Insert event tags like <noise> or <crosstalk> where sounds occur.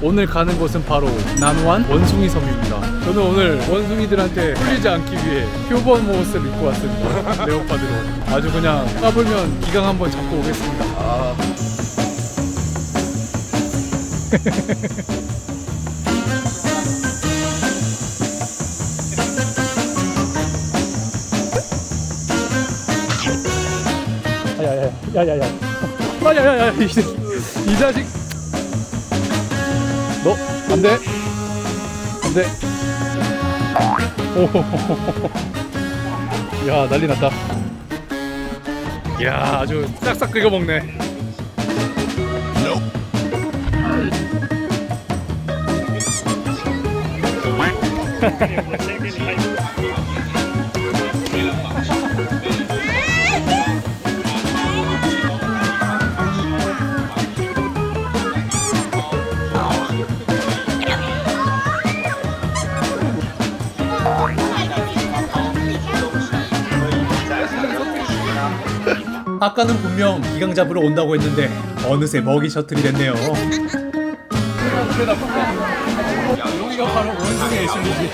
오늘 가는 곳은 바로 난완 원숭이 섬입니다. 저는 오늘 원숭이들한테 풀리지 않기 위해 표본 옷을 입고 왔습니다. <laughs> 레오파드로. 아주 그냥 까불면 기강 한번 잡고 오겠습니다. <laughs> 아, 야야야, 야야야, 야야야, 이. 이 자식. 너 안 돼, 안 돼. 오, 야 난리 났다. 야 아주 싹싹 긁어 먹네. <laughs> 아까는 분명 기강 잡으러 온다고 했는데 어느새 먹이 셔틀이 됐네요. 여기가 바로 원숭이의 신이지.